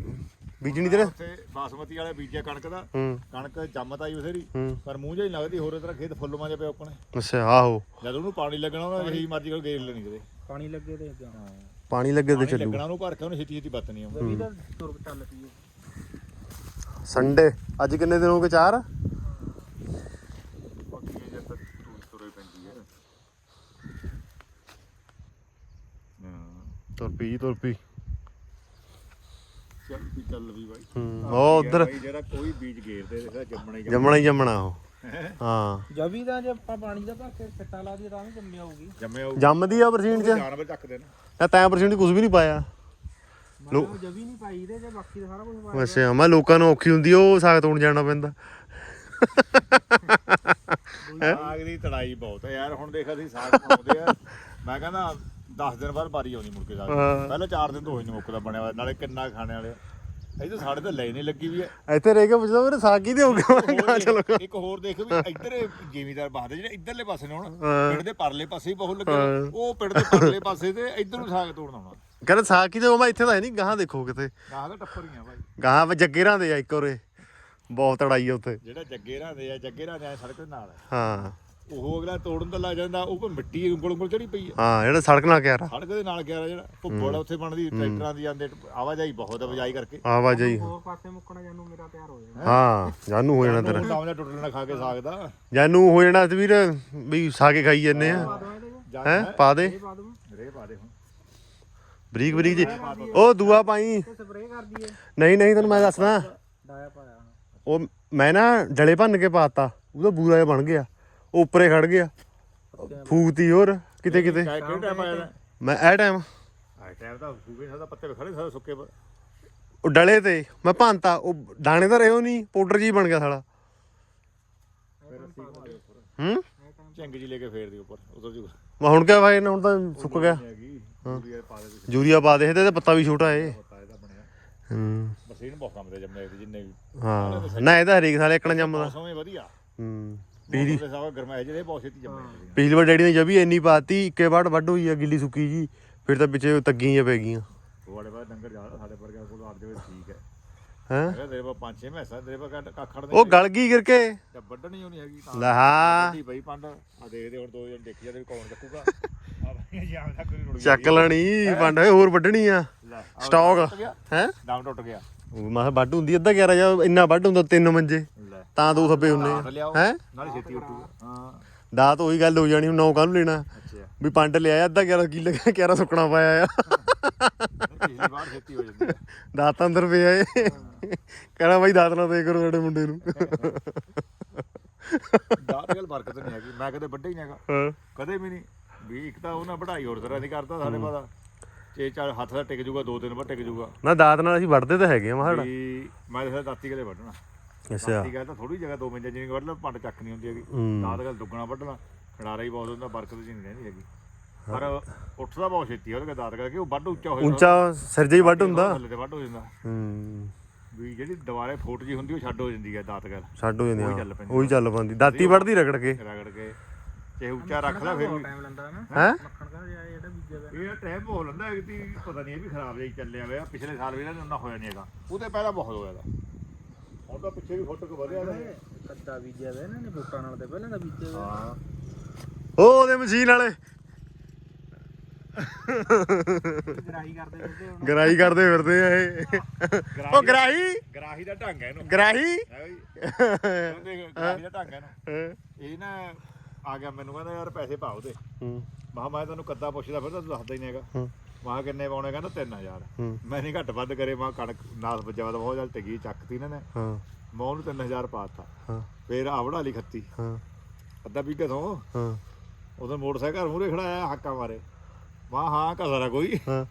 ਬੀਜਣੀ ਤੇ ਉੱਥੇ ਬਾਸਮਤੀ ਵਾਲੇ ਬੀਜਿਆ ਕਣਕ ਦਾ। ਹੂੰ। ਕਣਕ ਜੰਮਤ ਆਈ ਹੂੰ। ਪਰ ਮੂੰਹ ਜਿਹਾ ਹੀ ਲੱਗਦੀ ਹੋਰ ਤਰ੍ਹਾਂ ਖੇਤ ਫੁੱਲਵਾਂ ਜਿਹਾ ਪਿਆ ਉੱਕਣੇ ਅੱਛਾ ਆਹੋ। ਜਦ ਉਹਨੂੰ ਪਾਣੀ ਲੱਗਣਾ ਉਹਨੇ ਜਿਹੀ ਮਰਜ਼ੀ ਕਰ ਗੇਰ ਲੈਣੀ ਕਦੇ ਪਾਣੀ ਲੱਗੇ ਤੇ ਜਾਂ ਪਾਣੀ ਲੱਗੇ ਤੇ ਚੱਲੂ। ਲੱਗਣਾ ਉਹਨੂੰ ਭਰ ਕੇ ਉਹਨੇ ਛੇਤੀ ਛੇਤੀ ਬੱਤ ਨਹੀਂ ਆਉਂਦੀ। ਜਵੀ ਤਾਂ ਤੁਰ ਚੱਲ ਪਈ ਇਹ। ਸੰਡੇ। ਅੱਜ ਕਿੰਨੇ ਦਿਨ ਹੋ ਗਏ ਚਾਰ? ਪੱਕੀਆਂ ਜਦ ਤੱਕ ਤੂੰ ਤੁਰੇ ਪੈਂਦੀ ਹੈ ਹਾਂ। ਤੁਰ ਪਈ ਜੀ, ਤੁਰ ਪਈ। ਚੱਲ ਵੀ ਚੱਲ ਵੀ ਬਾਈ। ਹੂੰ ਉਹ ਉਧਰ ਬਾਈ ਜਿਹੜਾ ਕੋਈ ਬੀਜ ਗੇਰਦੇ ਦੇਖਦਾ ਜੰਮਣਾ ਹੀ ਜੰਮਣਾ। ਹੀ ਜੰਮਣਾ ਉਹ। ਹਾਂ? ਜਵੀ ਦਾ ਜੇ ਆਪਾਂ ਪਾਣੀ ਦਾ ਭਰ ਕੇ ਛੱਟਾ ਲਾ ਦਈਏ ਤਾਂ ਵੀ ਜੰਮਿਆ ਹੋਊਗੀ। ਜੰਮਿਆ ਉਹ ਜੰਮਦੀ ਆ ਪਰਸੈਂਟ ਚ। ਜਾਨਵਰ ਚੱਕਦੇ ਨੇ ਇਹ ਤੈਂ ਪਰਸੈਂਟ ਕੁਝ ਵੀ ਨਹੀਂ ਪਾਇਆ। ਕਿਹਾ ਜਵੀ ਨਹੀਂ ਪਾਈ ਇਹਦੇ ਜੇ ਬਾਕੀ ਦਾ ਸਾਰਾ ਕੁਝ ਪਾਇਆ ਅੱਛਾ ਮੈਂ ਲੋਕਾਂ ਨੂੰ ਔਖੀ ਹੁੰਦੀ ਉਹ ਸਾਗ ਤੋੜਨ ਜਾਣਾ ਪੈਂਦਾ। ਸਾਗ ਦੀ ਤੜਾਈ ਬਹੁਤ ਹੈ ਯਾਰ ਹੁਣ ਦੇਖ ਅਸੀਂ ਸਾਗ ਪਾਉਂਦੇ ਆ। ਮੈਂ ਕਹਿੰਦਾ 10 ਦਿਨ ਬਾਅਦ ਬਾਰੀ ਆਉਂਦੀ ਮੁੜ ਕੇ। ਹਾਂ। ਪਹਿਲਾਂ 4 ਦਿਨ ਤੋਂ ਹੋਈ ਨਹੀਂ ਮੁੱਕਦਾ ਬਣਿਆ ਹੋਇਆ ਨਾਲੇ ਕਿੰਨਾ ਖਾਣੇ ਵਾਲੇ ਇਹ ਤਾਂ ਸਾਡੇ ਤਾਂ ਲੈ ਨਹੀਂ ਲੱਗੀ ਵੀ ਹੈ ਇੱਥੇ ਰਹਿ ਕੇ ਪੁੱਛਦਾ ਮੇਰੇ ਸਾਗ ਹੀ ਦੇ ਹੋਗਾ ਮੈਂ ਕਿਹਾ ਚਲੋ। ਇੱਕ ਹੋਰ ਦੇਖ ਵੀ ਇੱਧਰ ਜ਼ਿਮੀਦਾਰ ਬਾਹਦੇ ਜਿਹੜੇ ਇੱਧਰਲੇ ਪਾਸੇ ਨੇ ਹੁਣ ਹਾਂ। ਪਿੰਡ ਦੇ ਪਰਲੇ ਪਾਸੇ ਹੀ ਬਹੁਤ ਲੱਗੇ ਹਾਂ। ਨੇ। ਉਹ ਪਿੰਡ ਦੇ ਪਰਲੇ ਪਾਸੇ ਤੇ ਇੱਧਰ ਨੂੰ ਸਾਗ ਤੋੜਨਾ ਹੋਣਾ ਕਹਿੰਦਾ ਸਾਗ ਕੀ ਦੇ ਮੈਂ ਇੱਥੇ ਤਾਂ ਹੈ ਨਹੀਂ ਗਾਹਾਂ ਦੇਖੋ ਕਿਤੇ। ਗਾਹ ਦਾ ਟੱਪਰੀਆਂ ਬਾਈ। ਗਾਹਾਂ ਵਿੱਚ ਜੱਗੇਰਾਂ ਦੇ ਆ ਇੱਕ ਉਰੇ ਬਹੁਤ ਤੜਾਈ ਆ ਉੱਥੇ। ਜਿਹੜਾ ਜੱਗੇ ਰਾਂਦੇ ਆ ਜੱਗੇ ਰਾਂਦੇ ਆ ਸੜਕ ਦੇ ਨਾਲ ਹੈ ਹਾਂ। ਉਹ ਅਗਲਾ ਤੋੜਨ ਤਾਂ ਲੱਗ ਜਾਂਦਾ ਉਹ ਪਰ ਮਿੱਟੀ ਉਂਗਲ ਉਂਗਲ ਚੜੀ ਪਈ ਹੈ ਹਾਂ ਜਿਹੜਾ ਸੜਕ ਨਾਲ ਕਿਆਰਾ ਸੜਕ ਦੇ ਨਾਲ ਗਿਆ ਜਿਹੜਾ ਭੁੱਬੜ ਉੱਥੇ ਬਣਦੀ ਟਰੈਕਟਰਾਂ ਦੀ ਜਾਂਦੇ ਆਵਾਜਾਈ ਬਹੁਤ ਆ ਬਜਾਈ ਕਰਕੇ। ਆਵਾਜਾਈ। ਹੋਰ ਪਾਸੇ ਮੁੱਕਣਾ ਜਾਨੂੰ ਮੇਰਾ ਤਿਆਰ ਹੋ ਜਾਣਾ। ਹਾਂ ਜਾਨੂ ਹੋ ਜਾਣਾ ਤੇਰਾ। ਉਹ ਦਾ ਟੁੱਟਣਾ ਖਾ ਕੇ ਸਕਦਾ ਜਾਨੂ ਹੋ ਜਾਣਾ ਤਵੀਰ ਵੀ ਸਾਗੇ ਖਾਈ ਜੰਨੇ ਆ। ਹੈ ਪਾ ਦੇ। ਰੇ ਪਾ ਦੇ। ਹੁਣ। ਬਰੀਕ ਬਰੀਕ ਜੀ। ਉਹ ਦੂਆ ਪਾਈ। ਤੇ ਸਪਰੇਅ ਕਰ ਦਈਏ ਨਹੀਂ ਨਹੀਂ ਤੈਨੂੰ ਮੈਂ ਦੱਸਦਾ। ਡਾਇਆ ਪਾਇਆ। ਉਹ ਮੈਂ ਨਾ ਡਲੇ ਭੰਨ ਕੇ ਪਾਤਾ ਉਹਦਾ ਬੂਰਾ ਜਿਹਾ ਬਣ ਗਿਆ। ਉਹ ਉੱਪਰੇ ਖੜ ਗਿਆ। ਫੂਕਤੀ ਹੋਰ ਕਿਤੇ ਕਿਤੇ। ਕਿਹੜਾ ਟਾਈਮ ਆਇਆ ਦਾ ਮੈਂ ਇਹ ਟਾਈਮ ਆ ਟਾਈਮ ਤਾਂ ਸੂਗੇ ਸਾਡਾ ਪੱਤੇ ਖੜੇ ਸਾਰੇ ਸੁੱਕੇ ਪਏ। ਉਹ ਡਲੇ ਤੇ ਮੈਂ ਭੰਨਤਾ ਉਹ ਦਾਣੇ ਤਾਂ ਰਹੋ ਨਹੀਂ ਪਾਊਡਰ ਜੀ ਬਣ ਗਿਆ ਸਾਲਾ। ਹੂੰ? ਝੰਗ ਜੀ ਲੈ ਕੇ ਫੇਰ ਦੀ ਉੱਪਰ ਉਧਰ ਜੂ ਮੈਂ ਹੁਣ ਕਿਆ ਭਾਈ ਹੁਣ ਤਾਂ ਸੁੱਕ ਗਿਆ। ਯੂਰੀਆ ਪਾ ਦੇ ਤੇ ਪੱਤਾ ਵੀ ਛੋਟਾ ਏ। ਹੂੰ। ਮਸ਼ੀਨ ਬਹੁਤ ਕੰਮ ਦੇ ਜੰਮੇ ਤੇ ਜਿੰਨੇ ਵੀ। ਹਾਂ। ਨਾ ਇਹਦਾ ਹਰੇਕ ਸਾਲ ਇੱਕਣਾ ਜੰਮਦਾ। ਹੀ ਵਧੀਆ। ਹੂੰ। ਪਿਛਲੀ ਦੇ ਸਾਵਾ ਗਰਮਾ ਜਿਹੜੇ ਬਹੁਤ ਛੇਤੀ ਜੰਮੇ ਪਿਛਲੀ ਵਾਰ ਡੈਡੀ ਨੇ ਜਬੀ ਇੰਨੀ ਪਾਤੀ ਇੱਕੇ ਬਾੜ ਵੱਢ ਹੋਈ ਆ ਗਿੱਲੀ ਸੁੱਕੀ ਜੀ ਫਿਰ ਤਾਂ ਪਿੱਛੇ ਤੱਗੀਆਂ ਪੈ ਗਈਆਂ। ਤੁਹਾਡੇ ਬਾਅਦ ਡੰਗਰ ਜ਼ਿਆਦਾ ਸਾਡੇ ਵਰਗਿਆਂ ਕੋਲ ਆੜ ਜਾਵੇ ਠੀਕ ਹੈ। ਹੈ? ਮੈਂ ਕਿਹਾ ਤੇਰੇ ਪਾ ਪੰਜ ਛੇ ਮੈਸਾਂ ਤੇਰੇ ਪਾ ਕਾਖੜ ਦੇ ਉਹ ਗਲ ਗਈ ਕਰਕੇ ਤੇ ਵੱਢਣੀ ਹੋਣੀ ਹੈਗੀ ਤਾਂ। ਲੈ ਹਾਂ। ਵੱਢੀ ਬਈ ਪੰਡ। ਆ ਦੇਖਦੇ ਹੁਣ ਦੋ ਜਣ ਦੇਖੀ ਜਾਂਦੇ ਵੀ ਕੌਣ ਚੱਕੂਗਾ। ਆ ਬਈ ਜਾਂ ਤੱਕ ਨਹੀਂ ਰੁੜ ਚੱਕ ਲੈਣੀ ਹੋਏ ਹੋਰ ਵੱਢਣੀ ਆ। ਸਟਾਕ। ਹੈ? ਦਮ ਟੁੱਟ ਗਿਆ। ਮੈਂ ਵੱਢ ਹੁੰਦੀ ਅੱਧਾ 11 ਜਾਂ ਇੰਨਾ ਵੱਢ ਹੁੰਦਾ ਤਿੰਨ ਮੰਜੇ। ਤਾਂ ਦੋ ਹੱਥ ਹੁੰਨੇ ਲਿਆਓ। ਹੈ? ਨਾਲੇ ਛੇਤੀ ਉੱਠੂਗਾ। ਹਾਂ। ਦਾਤ ਉਹੀ ਗੱਲ ਹੋ ਜਾਣੀ ਨੌ ਕਾਹਨੂੰ ਲੈਣਾ। ਅੱਛਾ। ਵੀ ਪੰਡ ਲਿਆਇਆ ਅੱਧਾ 11 ਕਿੱਲੇ 11 ਸੁੱਕਣਾ ਪਾਇਆ ਆ। ਪਿਛਲੀ ਵਾਰ ਛੇਤੀ ਹੋ ਜਾਂਦੀ ਦਾਤ ਅੰਦਰ ਪਿਆ ਏ। ਕਹਿੰਦਾ ਬਾਈ ਦਾਤ ਨਾ ਦੇ ਕਰੋ ਸਾਡੇ ਮੁੰਡੇ ਨੂੰ। ਦਾਤ ਗੱਲ ਬਰਕਤ ਨਹੀਂ ਹੈਗੀ। ਮੈਂ ਕਦੇ ਵੱਡਾ ਹੀ ਨਹੀਂ ਹੈਗਾ। ਹਾਂ। ਕਦੇ ਵੀ ਨਹੀਂ ਵੀ ਇੱਕ ਤਾਂ ਉਹਨਾਂ ਵਢਾਈ ਹੋਰ ਤਰ੍ਹਾਂ ਦੀ ਕਰਦਾ ਸਾਡੇ ਪਤਾ ਚੇ ਚਾਰ ਹੱਥ ਦਾ ਟਿਕ ਜੂਗਾ ਦੋ ਦਿਨ ਬਾਅਦ ਟਿਕ ਜੂਗਾ ਨਾ ਦਾਤ ਨਾਲ ਅਸੀਂ ਵੱਢਦੇ ਤਾਂ ਹੈਗੇ ਆ ਮਹਾੜਾ ਮੈਂ ਤਾਂ ਦਾਤੀ ਕਦੇ ਵੱਢਣਾ। ਅੱਛਾ। ਦਾਤੀ ਗੱਲ ਤਾਂ ਥੋੜੀ ਜਗ੍ਹਾ ਦੋ ਮਿੰਟਾਂ ਜਿੰਨੀ ਵੱਢ ਲਾ ਪੰਡ ਚੱਕ ਨਹੀਂ ਹੁੰਦੀ ਹੈਗੀ। ਹੂੰ। ਦਾਤ ਗੱਲ ਦੁੱਗਣਾ ਵੱਢਣਾ ਖੜਾਰਾ ਹੀ ਬਹੁਤ ਹੁੰਦਾ ਬਰਕਤ ਜੀ ਨਹੀਂ ਰਹਿੰਦੀ ਹੈਗੀ। ਪਰ ਉੱਠਦਾ ਬਹੁਤ ਛੇਤੀ ਉਹਦੇ ਦਾਤ ਕਰਕੇ ਉਹ ਵੱਢ ਉੱਚਾ ਹੋ ਜਾਂਦਾ। ਉੱਚਾ ਸਿਰ ਜਿਹੀ ਵੱਢ ਹੁੰਦਾ। ਥੱਲੇ ਤੇ ਵੱਢ ਹੋ ਜਾਂਦਾ। ਹੂੰ। ਵੀ ਜਿਹੜੀ ਦੁਬਾਰੇ ਫੋਟ ਜੀ ਹੁੰਦੀ ਉਹ ਛੱਡ ਹੋ ਜਾਂਦੀ ਹੈ ਦਾਤ ਗੱਲ। ਛੱਡ ਹੋ ਜਾਂਦੀ ਉਹੀ ਹਾਂ। ਚੱਲ ਪੈਂਦੀ। ਉਹੀ ਚੱਲ ਪੰਦੀ। ਦਾਤੀ ਵੱਢਦੀ ਰਗੜ ਕੇ। ਰਗੜ ਕੇ। ਚਾਹੇ ਉੱਚਾ ਰੱਖ ਲੈ ਫਿਰ ਟਾਈਮ ਲੈਂਦਾ ਨਾ। ਹੈ? ਮੱਖਣ ਦਾ ਜਿਹਾ ਜਿਹੜਾ ਬੀਜਿਆ ਦਾ। ਇਹ ਟਾਈਮ ਹੋ ਲੰਦਾ ਕਿ ਪਤਾ ਨਹੀਂ ਇਹ ਵੀ ਖਰਾਬ ਹੀ ਚੱਲਿਆ ਹੋਇਆ। ਪਿਛਲੇ ਸਾਲ ਵੀ ਇਹਨਾਂ ਨੂੰ ਹੋਇਆ ਨਹੀਂ ਹੈਗਾ। ਉਹਦੇ ਪਹਿਲਾਂ ਬਹੁਤ ਹੋਇਆ ਦਾ ਹੁਣ ਤਾਂ ਪਿੱਛੇ ਵੀ ਫੁੱਟ ਕੁ ਵਧਿਆ ਦਾ ਕੱਦਾ ਬੀਜਿਆ ਦਾ ਇਹਨਾਂ ਨੇ ਬੂਟਾਂ ਨਾਲ ਤੇ ਪਹਿਲਾਂ ਦਾ ਬੀਜਿਆ ਦਾ ਹਾਂ। ਉਹ ਉਹਦੇ ਮਸ਼ੀਨ ਵਾਲੇ। ਗਰਾਈ ਕਰਦੇ ਫਿਰਦੇ ਹੁਣ। ਗਰਾਈ ਕਰਦੇ ਫਿਰਦੇ ਆ ਇਹ। ਉਹ ਗਰਾਈ ਗਰਾਹੀ ਦਾ ਢੰਗ ਹੈ ਇਹਨੂੰ। ਗਰਾਈ ਹੈ ਵੀ ਉਹਦੇ ਗਰਾਹੀ ਦਾ ਢੰਗ ਹੈ ਇਹਨੂੰ। ਹਾਂ। ਇਹ ਨਾ ਆ ਗਿਆ ਮੈਨੂੰ ਕਹਿੰਦਾ ਯਾਰ ਪੈਸੇ ਪਾਓ ਤੇ ਹੂੰ। ਮਹਾ ਮੈਂ ਤੈਨੂੰ ਕੱਦਾ ਪੁੱਛਦਾ ਫਿਰ ਤਾਂ ਤੂੰ ਦੱਸਦਾ ਹੀ ਨਹੀਂ ਹੈਗਾ। ਹੂੰ। ਮਹਾ ਕਿੰਨੇ ਪਾਉਣੇ ਕਹਿੰਦਾ 3000 ਹੂੰ। ਮੈਂ ਨਹੀਂ ਘੱਟ ਵੱਧ ਕਰੇ ਮਾ ਕਣਕ ਨਾਸ ਵੱਜਾ ਦਾ ਬਹੁਤ ਜਲ ਟਗੀ ਚੱਕਤੀ ਇਹਨਾਂ ਨੇ। ਹਾਂ। ਮੈਂ ਉਹਨੂੰ 3000 ਪਾਤਾ ਹਾਂ। ਫੇਰ ਆਵੜਾ ਲਈ ਖੱਤੀ। ਹਾਂ। ਅੱਧਾ ਵੀਘੇ ਤੋਂ ਹਾਂ। ਉਦੋਂ ਮੋਟਰਸਾਈਕਲ ਮੂਰੇ ਖੜਾਇਆ ਹੱਕਾ ਮਾਰੇ। ਮਾ ਹਾਂ ਕਸਰਾ ਕੋਈ। ਹਾਂ।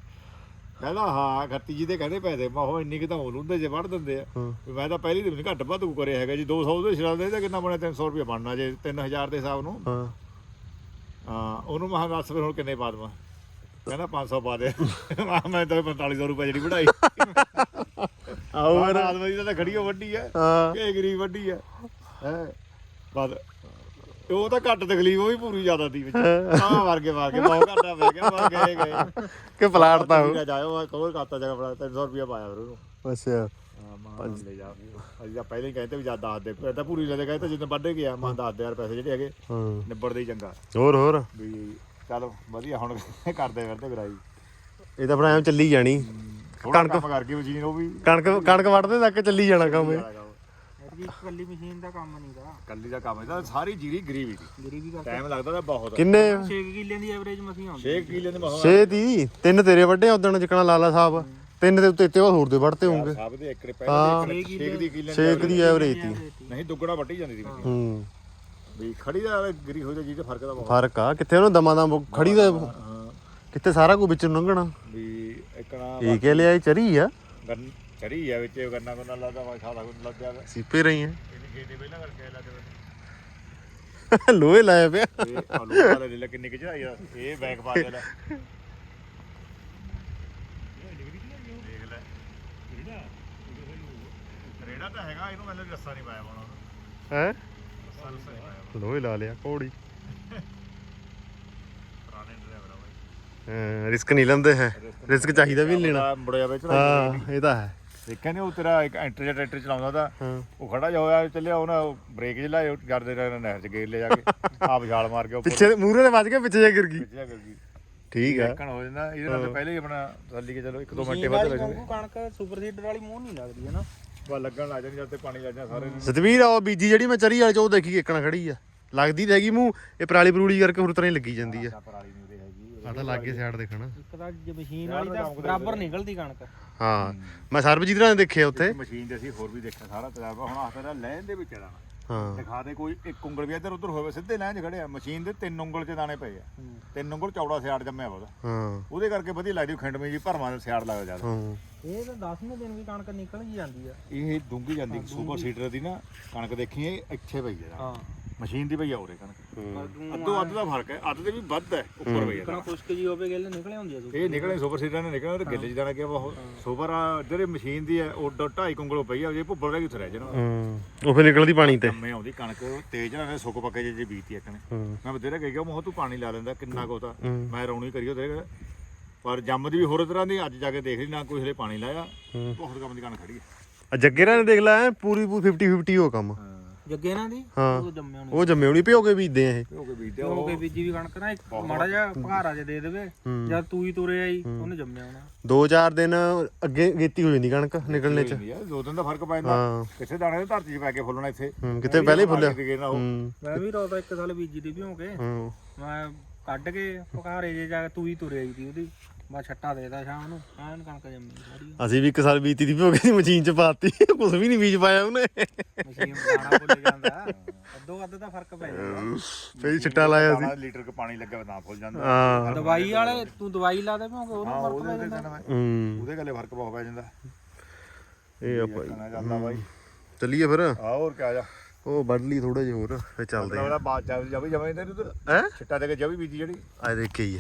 ਕਹਿੰਦਾ ਹਾਂ ਖੱਤੀ ਜੀ ਦੇ ਕਹਿੰਦੇ ਪੈਸੇ। ਮੈਂ ਉਹ ਇੰਨੀ ਕਿ ਤਾਂ ਉਹਨੂੰ ਦੇ ਜੇ ਵੜ ਦਿੰਦੇ ਆ। ਮੈਂ ਤਾਂ ਪਹਿਲੀ ਦਿਨ ਘੱਟ ਵੱਧ ਕਰਿਆ ਹੈਗਾ ਜੀ। 200 ਉਹਦੇ ਸਿਰਾਂ ਦੇ ਤਾਂ ਕਿੰਨਾ ਬਣਿਆ 300 ਰੁਪਏ ਬਣਨਾ ਜੇ 3000 ਦੇ ਹਿਸਾਬ ਨੂੰ। ਹਾਂ। ਹਾਂ ਉਹਨੂੰ ਮਹਾਂ ਦੱਸ ਫਿਰ ਹੁਣ ਕਿੰਨੇ ਪਾ ਦੇਵਾਂ? ਕਹਿੰਦਾ 500 ਪਾ ਦੇ। ਮੈਂ ਮੈਂ ਤਾਂ 4500 ਰੁਪਏ ਜਿਹੜੀ ਵਧਾਈ ਆਓ ਹੋਰ ਆਦਮੀ ਦੀ ਤਾਂ ਖੜੀ ਓ ਵੱਡੀ ਹੈ ਹਾਂ। ਕਿ ਗਰੀਬ ਵੱਡੀ ਹੈ ਹੈ। ਬਸ। ਉਹ ਤਾਂ ਘੱਟ ਤਕਲੀਫ ਉਹ ਵੀ ਪੂਰੀ ਜ਼ਿਆਦਾ ਸੀ ਵਿੱਚ। ਆ ਵਰ ਕੇ ਵਰ ਕੇ ਬਹੁਤ ਘਾਟਾ ਪੈ ਗਿਆ ਵਰ ਗਏ ਗਏ। ਕਿ ਪਲਾਟ ਤਾਂ ਵੀਰਾ ਜਾਇਓ ਮੈਂ ਕੋਲ ਖਾਤਾ ਜਗ੍ਹਾ ਬੜਾ 300 ਰੁਪਏ ਪਾਇਆ ਫਿਰ ਉਹਨੂੰ। ਅੱਛਾ। ਹਾਂ ਮਾਂ ਲੈ ਜਾ ਅਸੀਂ ਤਾਂ ਪਹਿਲਾਂ ਹੀ ਕਹਿੰਦੇ ਵੀ ਜਾ ਦੱਸ ਦੇ ਤਾਂ ਪੂਰੀ ਲੈ ਦੇ ਕਹਿੰਦੇ ਜਿੱਦਾਂ ਵੱਡੇ ਗਿਆ ਮਾਂ ਦੱਸ ਦੇ ਯਾਰ ਪੈਸੇ ਜਿਹੜੇ ਹੈਗੇ ਹਾਂ। ਨਿਬੜਦੇ ਹੀ ਚੰਗਾ। ਹੋਰ ਹੋਰ। ਵੀ ਚਲੋ ਵਧੀਆ ਹੁਣ ਕਰਦੇ ਫਿਰਦੇ ਗਰਾਈ ਇਹ ਤਾਂ ਐਂ ਚੱਲੀ ਜਾਣੀ। ਥੋੜਾ ਕੰਮ ਕਰਕੇ ਮਸ਼ੀਨ ਉਹ ਵੀ ਕਣਕ ਕਣਕ ਵੱਢਦੇ ਤੱਕ ਚੱਲੀ ਜਾਣਾ ਕੰਮ ਇਹ। ਇਹ ਇਕੱਲੀ ਮਸ਼ੀਨ ਦਾ ਕੰਮ ਨਹੀਂ ਦਾ ਕੱਲੀ ਦਾ ਕੰਮ ਇਹਦਾ ਸਾਰੀ ਜੀਰੀ ਗਰੀਬੀ ਦੀ। ਗਰੀਬੀ ਕਰਕੇ। ਟਾਈਮ ਲੱਗਦਾ ਤਾਂ ਬਹੁਤ। ਕਿੰਨੇ? 6 ਕਿੱਲਿਆਂ ਦੀ ਐਵਰੇਜ ਮਸੀਂ ਆਉਂਦੀ 6 ਕਿਲੇ ਦੇ ਮਹਾਂ ਛੇ ਦੀ ਤਿੰਨ ਤੇਰੇ ਵੱਡੇ ਉਦਣ ਜਿਕਣਾ ਲਾਲਾ ਸਾਹਿਬ। ਤਿੰਨ ਦੇ ਉੱਤੇ ਤੇ ਉਹ ਹੋਰ ਦੇ ਵੱਢਤੇ ਹੋਣਗੇ। ਸਭ ਦੇ ਏਕੜੇ ਹਾਂ। ਪਹਿਲੇ ਏਕੜੇ 6 ਦੀ ਕਿਲੇ ਦੀ ਐਵਰੇਜ ਤੀ। ਨਹੀਂ ਦੁੱਗਣਾ ਵੱਟੀ ਜਾਂਦੀ ਸੀ ਮਸ਼ੀਨ। ਹੂੰ। ਵੀ ਖੜੀ ਦਾ ਗਰੀ ਹੋ ਜਾ ਜੀ ਤੇ ਫ਼ਰਕ ਦਾ ਬਹੁਤ। ਫ਼ਰਕ ਆ ਕਿੱਥੇ ਉਹਨੂੰ ਦਮਾ ਦਮ ਖੜੀ ਦਾ ਹਾਂ। ਕਿੱਥੇ ਸਾਰਾ ਕੁਝ ਵਿੱਚ ਲੰਘਣਾ ਵੀ ਇੱਕਣਾ ਇਹ ਕੇ ਲਿਆ ਚਰੀ ਆ। ਗੰਨ ਚੜੀ ਆ ਵਿੱਚ ਗੰਨਾ ਗੁੰਨਾ ਲੱਗਦਾ ਵਾ ਖਾਦਾ ਗੁੰਨ ਲੱਗ ਗਿਆ ਸੀਪੇ ਰਹੀ ਆ ਪਹਿਲਾਂ ਕਰਕੇ ਲੋਹੇ ਲਾਇਆ ਪਿਆ। ਇਹ ਆਲੂ ਵਾਲੇ ਦੇ ਲੈ ਕਿੰਨੀ ਕਿ ਚੜਾਈ ਆ। ਇਹ ਬੈਗ ਪਾ ਦੇ ਲੈ। ਦੇਖ ਲੈ। ਕਿਹੜਾ ਰੇੜਾ ਤਾਂ ਹੈਗਾ ਇਹਨੂੰ ਮੈਨੂੰ ਰੱਸਾ ਨਹੀਂ ਪਾਇਆ ਹੋਣਾ ਹੈ? ਲੋਹੇ ਲਾ ਲਿਆ ਕੋੜੀ। ਪੁਰਾਣੇ ਡਰਾਈਵਰ ਆ ਬਾਈ। ਰਿਸਕ ਨਹੀਂ ਲੈਂਦੇ ਹੈ। ਰਿਸਕ ਚਾਹੀਦਾ ਵੀ ਨਹੀਂ ਲੈਣਾ ਮੁੜਿਆ ਵਿੱਚ ਹਾਂ ਇਹ ਤਾਂ ਹੈ। ਦੇਖਿਆ ਨਹੀਂ ਉਹ ਤੇਰਾ ਇੱਕ ਐਂਟਰ ਜਾਂ ਟਰੈਕਟਰ ਚਲਾਉਂਦਾ ਤਾਂ ਉਹ ਖੜਾ ਜਾ ਹੋਇਆ ਚੱਲਿਆ ਉਹਨਾਂ ਬ੍ਰੇਕ ਜਿ ਲਾਏ ਕਰਦੇ ਰਹੇ ਨਹਿਰ ਚ ਗੇਰ ਲੈ ਜਾ ਕੇ। ਆਪ ਛਾਲ ਮਾਰ ਕੇ ਪਿੱਛੇ ਮੂਹਰੇ ਦੇ ਵੱਜ ਕੇ ਪਿੱਛੇ ਜਾ ਗਿਰ ਗਈ। ਪਿੱਛੇ ਜਾ ਕਰ ਗਈ। ਠੀਕ ਆ। ਦੇਖਣ ਹੋ ਜਾਂਦਾ ਇਹਦੇ ਨਾਲ ਤਾਂ ਪਹਿਲੇ ਹੀ ਆਪਣਾ ਤਸੱਲੀ ਕੇ ਚਲੋ ਇੱਕ ਦੋ ਮਿੰਟੇ ਮਸ਼ੀਨ ਬਾਅਦ ਲੱਗ ਵਾਂਗੂ ਕਣਕ ਸੁਪਰ ਸੀਡਰ ਵਾਲੀ ਮੂੰਹ ਨਹੀਂ ਲੱਗਦੀ ਹੈ ਨਾ? ਬਾ ਲੱਗਣ ਲੱਗ ਜਾਂਦੀ ਜਦ ਤੇ ਪਾਣੀ ਲੱਗ ਜਾਂਦਾ ਸਾਰੇ ਨੂੰ ਸਤਵੀਰ ਉਹ ਬੀਜੀ ਜਿਹੜੀ ਮੈਂ ਚਰੀ ਵਾਲੇ ਚ ਉਹ ਦੇਖੀ ਕਿੱਕਣਾ ਖੜੀ ਆ। ਲੱਗਦੀ ਤਾਂ ਹੈਗੀ ਮੂੰਹ ਇਹ ਪਰਾਲੀ ਪਰੂਲੀ ਕਰਕੇ ਹੋਰ ਤਰ੍ਹਾਂ ਹੀ ਲੱਗੀ ਜਾਂਦੀ ਆ। ਪਰਾਲੀ ਨੂੰ ਦੇ ਹੈਗੀ ਆਹ ਤਾਂ ਲਾਗੇ ਸਾਈਡ ਦੇਖਣਾ। ਇੱਕ ਤਾਂ ਜੇ ਮਸ਼ੀਨ ਵਾਲੀ ਤਾਂ ਬਰਾਬਰ ਨਿਕਲਦੀ ਕਣਕ। ਹਾਂ ਮੈਂ ਸਰਬਜੀਤ ਨਾਲ ਦੇਖਿਆ ਉੱਥੇ। ਮਸ਼ੀਨ ਦੇ ਅਸੀਂ ਹੋਰ ਵੀ ਦੇਖਿਆ ਸਾਰਾ ਤਜਰਬਾ ਹੁਣ ਆਖਦਾ ਲੈਣ ਦੇ ਵਿੱਚ ਜਾਣਾ ਹਾਂ। ਦਿਖਾ ਦੇ ਕੋਈ ਇੱਕ ਉਂਗਲ ਵੀ ਇੱਧਰ ਉੱਧਰ ਹੋਵੇ ਸਿੱਧੇ ਲੈਣ 'ਚ ਖੜਿਆ ਮਸ਼ੀਨ ਦੇ ਤਿੰਨ ਉਂਗਲ 'ਚ ਦਾਣੇ ਪਏ ਆ। ਤਿੰਨ ਉਂਗਲ ਚੌੜਾ ਸਿਆੜ ਜੰਮਿਆ ਵਾ ਉਹਦਾ। ਹਾਂ। ਉਹਦੇ ਕਰਕੇ ਵਧੀਆ ਲੱਗਦੀ ਖੰਡਮੀ ਜੀ ਭਰਮਾਂ ਦੇ ਸਿਆੜ ਲੱਗਦਾ ਜ਼ਿਆਦਾ। ਹਾਂ। ਇਹ ਤਾਂ 10ਵੇਂ ਦਿਨ ਵੀ ਕਣਕ ਨਿਕਲ ਹੀ ਜਾਂਦੀ ਆ। ਇਹ ਡੂੰਗੀ ਜਾਂਦੀ ਸੁਪਰ ਸੀਡਰ ਦੀ ਨਾ ਕਣਕ ਦੇਖੀ ਇਹ ਇੱਥੇ ਪਈ ਹਾਂ ਮਸ਼ੀਨ ਦੀ ਪਈ ਆ ਉਰੇ ਕਣਕ। ਅੱਧੋ ਅੱਧ ਦਾ ਫ਼ਰਕ ਹੈ ਅੱਧ ਦੇ ਵੀ ਵੱਧ ਹੈ ਉੱਪਰ ਪਈ ਆ ਖੁਸ਼ਕ ਜੀ ਹੋਵੇ ਗੱਲ ਨਿਕਲੇ ਹੁੰਦੀ ਆ ਸੁਪਰ ਇਹ ਨਿਕਲੇ ਸੁਪਰ ਸੀਡਰ ਨੇ ਨਿਕਲੇ ਤੇ ਗਿੱਲੇ ਜਾਣਾ ਕਿ ਉਹ ਸੁਪਰ ਆ ਜਿਹੜੇ ਮਸ਼ੀਨ ਦੀ ਹੈ ਉਹ ਡ- ਢਾਈ ਕੁੰਗਲੋਂ ਪਈ ਆ ਜੇ ਭੁੱਬਲ ਰਹਿ ਗਈ ਉੱਥੇ ਰਹਿ ਜਾਣਾ। ਹਾਂ। ਉਹ ਫੇ ਨਿਕਲਦੀ ਪਾਣੀ ਤੇ। ਜੰਮੇ ਆਉਂਦੀ ਕਣਕ ਤੇਜ਼ ਨਾਲ ਨੇ ਸੁੱਕ ਪੱਕੇ ਜੇ ਜੇ ਬੀਤੀ ਇੱਕ ਨੇ। ਹਾਂ। ਮੈਂ ਬਤੇਰਾ ਕਹਿ ਗਿਆ ਮੋਹ ਤੂੰ ਪਾਣੀ ਲਾ ਲੈਂਦਾ ਕਿੰਨਾ ਕੁ ਤਾਂ। ਹੂੰ। ਮੈਂ ਰੌਣੀ ਕਰੀ ਉਹਦੇ ਪਰ ਜੰਮਦੀ ਵੀ ਹੋਰ ਤਰ੍ਹਾਂ ਦੀ ਅੱਜ ਜਾ ਕੇ ਦੇਖ ਲਈ ਨਾ ਕੋਈ ਹਲੇ ਪਾਣੀ ਲਾਇਆ। ਹੂੰ। ਬਹੁਤ ਕੰਮ ਦੀ ਕਣਕ ਖੜੀ ਹੈ। ਆ ਜੱਗੇਰਾਂ ਨੇ ਦੇਖ ਲੈ ਐਨ ਪੂਰੀ ਪੂਰੀ 50 50 ਉਹ ਕੰਮ। ਜੱਗੇ ਨਾਲ ਦੀ? ਹਾਂ। ਉਹ ਜੰਮੇ ਹੋਣੇ। ਉਹ ਜੰਮੇ ਹੋਣੀ ਭਿਓ ਕੇ ਬੀਜਦੇ ਆ ਇਹ। ਹੋ ਕੇ ਬੀਜਦੇ ਹੋ ਕੇ ਬੀਜੀ ਵੀ ਕਣਕ ਨਾ ਇੱਕ ਮਾੜਾ ਜਿਹਾ ਭਾਰਾ ਜਿਹਾ ਦੇ ਦੇਵੇ ਹੂੰ। ਜਦ ਤੂੰ ਹੀ ਤੁਰੇ ਆਈ ਉਹਨੇ ਜੰਮਿਆ ਹੋਣਾ। ਦੋ ਚਾਰ ਦਿਨ ਅੱਗੇ ਗੇਤੀ ਹੋ ਜਾਂਦੀ ਕਣਕ ਨਿਕਲਣੇ ਚ। ਦੋ ਦਿਨ ਦਾ ਫ਼ਰਕ ਪੈ ਜਾਂਦਾ। ਹਾਂ। ਕਿੱਥੇ ਦਾਣੇ ਦੇ ਧਰਤੀ 'ਚ ਪੈ ਕੇ ਫੁੱਲਣਾ ਇੱਥੇ। ਹੂੰ, ਕਿਤੇ ਪਹਿਲੇ ਹੀ ਫੁੱਲਿਆ। ਉਹ। ਹੂੰ। ਮੈਂ ਵੀ ਰੋਦਾ ਇੱਕ ਸਾਲ ਬੀਜੀ ਦੀ ਭਿਉਂ ਕੇ। ਹੂੰ। ਮੈਂ ਕੱਢ ਕੇ ਪਕਾਰੇ ਜੇ ਜਾ ਕੇ ਤੂੰ ਹੀ ਤੁਰੇ ਆਈ ਦੀ ਉਹਦੀ। ਮੈਂ ਛੱਟਾ ਦੇਦਾ ਸ਼ਾਮ ਨੂੰ ਐਨ ਕਣਕ ਜੰਮੀ ਸਾਰੀ। ਅਸੀਂ ਵੀ ਇੱਕ ਸਾਲ ਬੀਤੀ ਦੀ ਕੇ ਦੀ ਮਸ਼ੀਨ ਚ ਪਾਤੀ ਕੁਝ ਵੀ ਨਹੀਂ ਬੀਜ ਪਾਇਆ ਉਹਨੇ। ਮਸ਼ੀਨ ਬਣਾਉਣਾ ਭੁੱਲ ਜਾਂਦਾ ਅੱਧੋ ਅੱਧ ਦਾ ਫ਼ਰਕ ਪੈ ਜਾਂਦਾ। ਫੇਰ ਛਿੱਟਾ ਲਾਇਆ ਸੀ। ਦਾਣਾ ਲੀਟਰ ਕ ਪਾਣੀ ਲੱਗਾ ਨਾ ਫੁੱਲ ਜਾਂਦਾ। ਹਾਂ। ਦਵਾਈ ਵਾਲੇ ਤੂੰ ਦਵਾਈ ਲਾ ਦੇ ਭਿਉਂ ਕੇ ਹਾਂ ਉਹਨੂੰ ਫ਼ਰਕ ਉਹਦੇ ਪੈ ਤੇ ਜਾਂਦਾ। ਤਾਂ ਮੈਂ ਹੂੰ। ਉਹਦੇ ਗੱਲੇ ਫ਼ਰਕ ਬਹੁਤ ਪੈ ਜਾਂਦਾ। ਇਹ ਆ ਭਾਈ ਕਣਾ ਜਾਂਦਾ ਬਾਈ। ਚੱਲੀਏ ਫਿਰ। ਆ ਹੋਰ ਕਿਆ ਜਾ। ਉਹ ਵੱਢ ਲਈ ਥੋੜਾ ਜਿਹਾ ਹੋਰ ਫੇਰ ਚੱਲਦੇ ਆ ਉਹਦਾ ਬਾਅਦ ਚ ਜਵੀ ਜਵੇਂ ਤੇ ਉਧਰ ਹੈ? ਛਿੱਟਾ ਦੇ ਕੇ ਜਵੀ ਬੀਜੀ ਜਿਹੜੀ। ਆ ਦੇਖ ਕੇ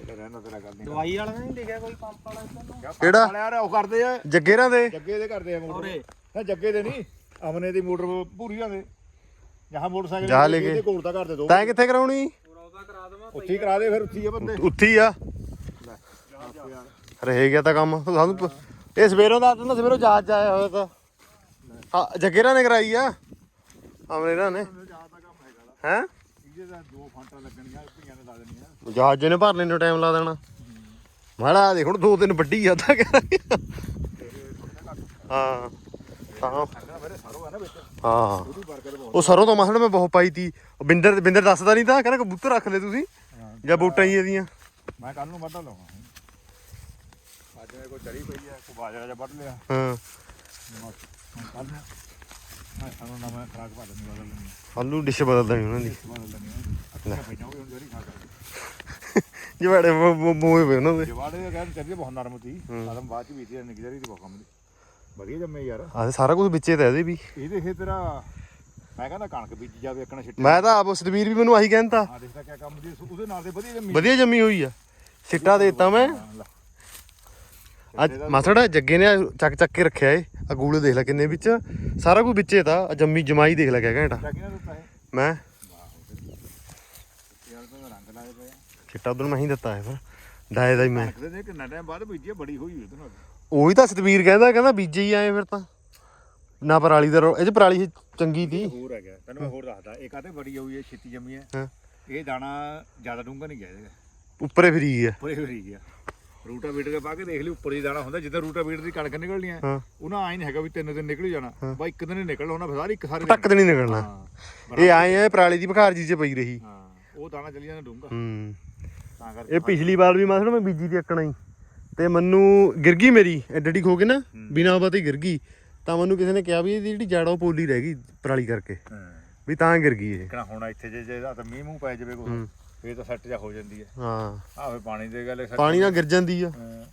ਹੀ ਹੈ ਚਾਰ ਇਹਦਾ ਰਹਿਣਾ ਤੇਰਾ ਗੱਲ ਨਹੀਂ ਦਵਾਈ ਵਾਲਾ ਨੇ ਨਹੀਂ ਲਿਖਿਆ ਕੋਈ ਪੰਪ ਵਾਲਾ ਇੱਧਰ ਨੂੰ। ਕਿਹੜਾ? ਵਾਲੇ ਯਾਰ ਉਹ ਕਰਦੇ ਆ। ਜੱਗੇਰਾਂ ਦੇ? ਜੱਗੇ ਦੇ ਕਰਦੇ ਆ ਮੋਟਰ। ਉਰੇ। ਨਾ ਜੱਗੇ ਦੇ ਨਹੀਂ ਅਮਨੇ ਦੀ ਮੋਟਰ ਪੂਰੀਆਂ ਦੇ। ਜਹਾਂ ਮੋਟਰਸਾਈਕਲ ਜਾ ਲੈ ਕੇ। ਇਹਦੇ ਕੋਲ ਤਾਂ ਕਰਦੇ ਦੋ ਤੈਂ ਕਿੱਥੇ ਕਰਾਉਣੀ? ਰੌਦਾ ਕਰਾ ਦੇਵਾਂ ਉੱਥੇ ਹੀ ਕਰਾ ਦੇ ਫਿਰ ਉੱਥੇ ਹੀ ਆ ਬੰਦੇ। ਉੱਥੇ ਹੀ ਆ। ਰਹਿ ਗਿਆ ਤਾਂ ਕੰਮ। ਸਾਨੂੰ ਪ- ਇਹ ਸਵੇਰੋਂ ਦਾ ਨਾ ਸਵੇਰੋਂ ਜਹਾਜ਼ 'ਚ ਆਇਆ ਹੋਇਆ ਤਾਂ। ਹਾਂ ਜੱਗੇਰਾਂ ਨੇ ਕਰਾਈ ਆ। ਅਮਰੇਰਾਂ ਨੇ। ਹੈ? ਇਹਦੇ ਦਾ ਦੋ ਫਾਂਟਾਂ ਲੱਗਣੀਆਂ ਭਈਆਂ ਨੇ ਲਾ ਦੇਣੀਆਂ। ਜਹਾਜ਼ ਨੇ ਭਰ ਲੈਣ ਟਾਈਮ ਲਾ ਦੇਣਾ। ਮਾੜਾ ਦੇਖ ਹੁਣ ਦੋ ਦਿਨ ਵੱਡੀ ਆ ਤਾਂ ਕਰਾਂਗੇ ਹਾਂ ਤਾਂ। ਕਹਿੰਦਾ ਮੇਰੇ ਸਰੋਂ ਆ ਨਾ ਵਿੱਚ ਹਾਂ। ਉਹਦੀ ਬਰਕਤ ਬਹੁਤ ਉਹ ਸਰੋਂ ਤੋਂ ਮਸਲ ਮੈਂ ਬਹੁਤ ਪਾਈ ਤੀ। ਬਿੰਦਰ ਬਿੰਦਰ ਦੱਸਦਾ ਨਹੀਂ ਤਾਂ ਕਹਿੰਦਾ ਕਬੂਤਰ ਰੱਖ ਲੈ ਤੁਸੀਂ ਜਾਂ ਬੂਟਾਂ ਹੀ ਇਹਦੀਆਂ। ਮੈਂ ਕੱਲ ਨੂੰ ਵੱਢ ਲਵਾਂ ਅੱਜ ਮੇਰੇ ਕੋਲ ਚੜੀ ਪਈ ਆ ਕੋ ਬਾਜਰਾ ਜਿਹਾ ਵੱਢ ਲਿਆ। ਹਾਂ। ਕੱਲ ਨੂੰ ਮੈਂ ਸਾਨੂੰ ਨਵਾਂ ਖਰਾਕ ਪਾ ਦਿੰਦੀ ਬਦਲ ਲੈਣੀ ਆਲੂ ਡਿਸ਼ ਬਦਲ ਦੇਣੀ ਉਹਨਾਂ ਦੀ। ਬਦਲ ਅੱਛਾ ਜਿਹੜੀ ਖਾ ਜਵਾੜੇ ਮੋਏ ਵੇ ਉਹਨਾਂ ਦੇ। ਜਵਾੜੇ ਦਾ ਕਹਿੰਦੇ ਚੱਲੀ ਬਹੁਤ ਨਰਮ ਸੀ। ਆਦਮ ਬਾਅਦ ਚ ਬੀਤੀ ਨਿਕ ਜਰੀ ਤੇ ਬਹੁਤ ਕੰਮ ਦੀ ਵਧੀਆ ਜੰਮੇ ਯਾਰ। ਆਹ ਸਾਰਾ ਕੁਝ ਵਿੱਚੇ ਤਾਂ ਇਹਦੇ ਵੀ। ਇਹਦੇ ਇਹ ਤੇਰਾ ਮੈਂ ਕਹਿੰਦਾ ਕਣਕ ਬੀਜੀ ਜਾਵੇ ਇੱਕਣਾ ਛਿੱਟੇ। ਮੈਂ ਤਾਂ ਆਪ ਸਤਵੀਰ ਵੀ ਮੈਨੂੰ ਆਹੀ ਕਹਿੰਦਾ ਆ ਦੇਖਦਾ ਕਿਆ ਕੰਮ ਦੀ ਉਹਦੇ ਨਾਲ ਦੇ ਵਧੀਆ ਜੰਮੀ ਵਧੀਆ ਜੰਮੀ ਹੋਈ ਆ। ਸਿੱਟਾ ਦੇਤਾ ਮੈਂ। ਹਾਂ, ਲੈ। ਅੱਜ ਮਸੜ ਜੱਗੇ ਨੇ ਚੱਕ ਚੱਕ ਕੇ ਰੱਖਿਆ ਏ। ਆ ਗੂਲੇ ਦੇਖ ਲੈ ਕਿੰਨੇ ਵਿੱਚ। ਸਾਰਾ ਕੁਝ ਵਿੱਚੇ ਤਾਂ। ਜੰਮੀ ਜਮਾਈ ਦੇਖ ਲੈ ਕਿਆ ਘੰਟਾ ਹੈ ਮੈਂ? ਆ। ਚਿੱਟਾ ਉਦੋਂ ਮੈਂ ਹੀ ਦਿੱਤਾ ਹੈ ਫਿਰ। ਡਾਏ ਦਾ ਹੀ ਮੈਂ। ਕਣਕ ਦੇ ਨੇ ਕਿੰਨਾ ਟਾਈਮ ਬਾਅਦ ਬੀਜੀ ਆ, ਬੜੀ ਹੋਈ ਉਹਦੇ ਨਾਲ ਉਹੀ ਤਾਂ ਸਤਵੀਰ ਕਹਿੰਦਾ ਕਹਿੰਦਾ ਬੀਜੇ ਹੀ ਆਏ ਫਿਰ ਤਾਂ। ਨਾ ਪਰਾਲੀ ਦਾ ਰੋ- ਇਹ ਚ ਪਰਾਲੀ ਚੰਗੀ ਤੀ। ਹੋਰ ਹੈਗਾ ਤੈਨੂੰ ਮੈਂ ਹੋਰ ਦੱਸਦਾ। ਇਹ ਕਾਤੇ ਬੜੀ ਹੋਈ ਹੈ ਛੇਤੀ ਜੰਮੀ ਹੈ ਹਾਂ। ਇਹ ਦਾਣਾ ਜ਼ਿਆਦਾ ਡੂੰਘਾ ਨਹੀਂ ਗਿਆ ਇਹਦਾ। ਉੱਪਰੇ ਫਰੀ ਗਿਆ ਪਰੇ ਗਿਆ। ਰੂਟਾ ਬੀਟ ਕੇ ਪਾ ਕੇ ਦੇਖ ਲਈ ਉੱਪਰ ਹੀ ਦਾਣਾ ਹੁੰਦਾ ਜਿੱਦਾਂ ਰੂਟਾ ਬੀਟ ਦੀ ਕਣਕ ਨਿਕਲਣੀ ਹੈ। ਹਾਂ ਉਹਨਾਂ ਆਈ ਨਹੀਂ ਹੈਗਾ ਵੀ ਤਿੰਨ ਦਿਨ ਨਿਕਲ ਹੀ ਜਾਣਾ। ਬਾ ਇੱਕ ਦਿਨ ਹੀ ਨਿਕਲਣਾ ਉਹਨਾਂ ਫਿਰ ਸਾਰੀ ਇੱਕ ਸਾਰੇ ਟੱਕ ਤੇ ਨਹੀਂ ਨਿਕਲਣਾ। ਇਹ ਆਏ ਆ ਪਰਾਲੀ ਦੀ ਬੁਖਾਰ ਜੀ ਚ ਪਈ ਰਹੀ। ਹਾਂ ਉਹ ਦਾਣਾ ਚੱਲੀ ਜਾਂਦਾ ਡੂੰਘਾ। ਹੂੰ। ਤਾਂ ਕਰਕੇ ਇਹ ਪਿਛਲੀ ਵਾਰ ਵੀ ਮਸੜ ਮੈਂ ਬੀਜੀ ਦੀ ਅੱਕਣਾ ਹੀ। ਤੇ ਮੈਨੂੰ ਗਿਰ ਗਈ ਮੇਰੀ ਐਡੜੀ ਖੋ ਕੇ ਨਾ ਬਿਨਾ ਪਤਾ ਹੀ ਗਿਰ ਗਈ। ਤਾਂ ਮੈਨੂੰ ਕਿਸੇ ਨੇ ਕਿਹਾ ਵੀ ਇਹਦੀ ਜਿਹੜੀ ਜੜ ਆ ਉਹ ਪੋਲੀ ਰਹਿ ਗਈ ਪਰਾਲੀ ਕਰਕੇ। ਹਾਂ। ਵੀ ਤਾਂ ਗਿਰ ਗਈ ਇਹ। ਕਿਹੜਾ ਹੁਣ ਇੱਥੇ ਜੇ ਜੇ ਤਾਂ ਮੀਂਹ ਮੂੰਹ ਪੈ ਜਾਵੇ ਕੋਈ। ਫੇਰ ਤਾਂ ਸੈੱਟ ਜਾ ਹੋ ਜਾਂਦੀ ਹੈ। ਹਾਂ। ਆਹ ਫੇ ਪਾਣੀ ਦੇ ਗੱਲ set ਪਾਣੀ ਨਾਲ ਗਿਰ ਜਾਂਦੀ ਆ। ਹਾਂ।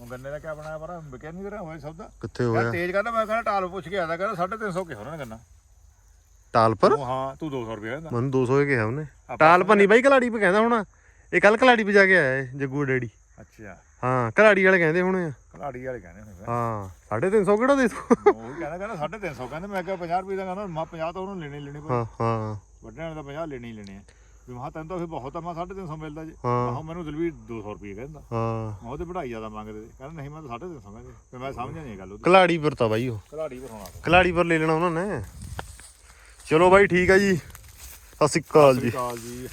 ਹੁਣ ਗੰਨੇ ਦਾ ਕਿਆ ਬਣਾਇਆ ਪਰ? ਵਿਕਿਆ ਨਹੀਂ ਕਰਿਆ ਹੋਇਆ ਸੌਦਾ? ਕਿੱਥੇ ਯਾਰ ਹੋਇਆ ਤੇਜ ਕਹਿੰਦਾ ਮੈਂ ਕਹਿੰਦਾ ਟਾਲ ਪੁੱਛ ਕੇ ਆਦਾ ਕਹਿੰਦਾ 350 ਕਿਹਾ ਉਹਨਾਂ ਨੇ ਗੰਨਾ। ਟਾਲ ਪਰ? ਉਹ ਹਾਂ ਤੂੰ 200 ਰੁਪਏ ਕਹਿੰਦਾ ਮੈਨੂੰ 200 ਹੀ ਕਿਹਾ ਉਹਨੇ। ਟਾਲ ਭੰਨੀ ਬਾਈ ਕਲਾੜੀ ਪੇ ਕਹਿੰਦਾ ਹੋਣਾ। ਇਹ ਕੱਲ ਕਲਾੜੀ ਪੇ ਜਾ ਕੇ ਆਇਆ ਇਹ ਜੱਗੂ ਡੈਡੀ। ਅੱਛਾ। ਹਾਂ ਕਲਾੜੀ ਵਾਲੇ ਕਹਿੰਦੇ ਹੋਣੇ ਆ। ਕਲਾੜੀ ਵਾਲੇ ਕਹਿੰਦੇ ਫਿਰ। ਹਾਂ 350 ਕਿਹੜਾ ਦੇ ਤੂੰ ਉਹ ਕਹਿੰਦਾ ਕਹਿੰਦਾ 350 ਕਹਿੰਦੇ ਮੈਂ ਕਿਹਾ 50 ਰੁਪਏ ਦਾ ਕਹਿੰਦਾ ਮੈਂ 50 ਤਾਂ ਉਹਨੂੰ ਲੈਣੇ ਹੀ ਲੈਣੇ ਪਏ ਹਾਂ ਹਾਂ। ਵੱਡੇ ਵਾਲੇ ਤਾਂ 50 ਲੈਣੇ ਹੀ ਲੈਣੇ ਆ। ਵੀ ਮਹਾ ਤੈਨੂੰ ਤਾਂ ਫਿਰ ਬਹੁਤ ਆ ਮੈਂ 350 ਮਿਲਦਾ ਜੀ। ਹਾਂ। ਮਹਾ ਮੈਨੂੰ ਦਲਵੀਰ 200 ਰੁਪਏ ਕਹਿੰਦਾ। ਹਾਂ। ਮੈਂ ਉਹਦੇ ਵਧਾਈ ਜ਼ਿਆਦਾ ਮੰਗਦੇ ਤੇ ਕਹਿੰਦਾ ਨਹੀਂ ਮੈਂ ਤਾਂ 350 ਕਹਿੰਦੇ ਫਿਰ ਮੈਂ ਸਮਝਿਆ ਨਹੀਂ ਇਹ ਗੱਲ ਉਹਦੀ। ਕਲਾੜੀ ਪਰ ਤਾਂ ਬਾਈ ਉਹ। ਕਲਾੜੀ ਪਰ ਹੋਣਾ। ਕਲਾੜੀ ਪਰ ਲੈ ਲੈਣਾ ਉਹਨਾਂ ਨੇ। ਚਲੋ ਬਾਈ ਠੀਕ ਆ ਜੀ। ਸਤਿ ਸ਼੍ਰੀ ਅਕਾਲ ਜੀ। ਜੀ।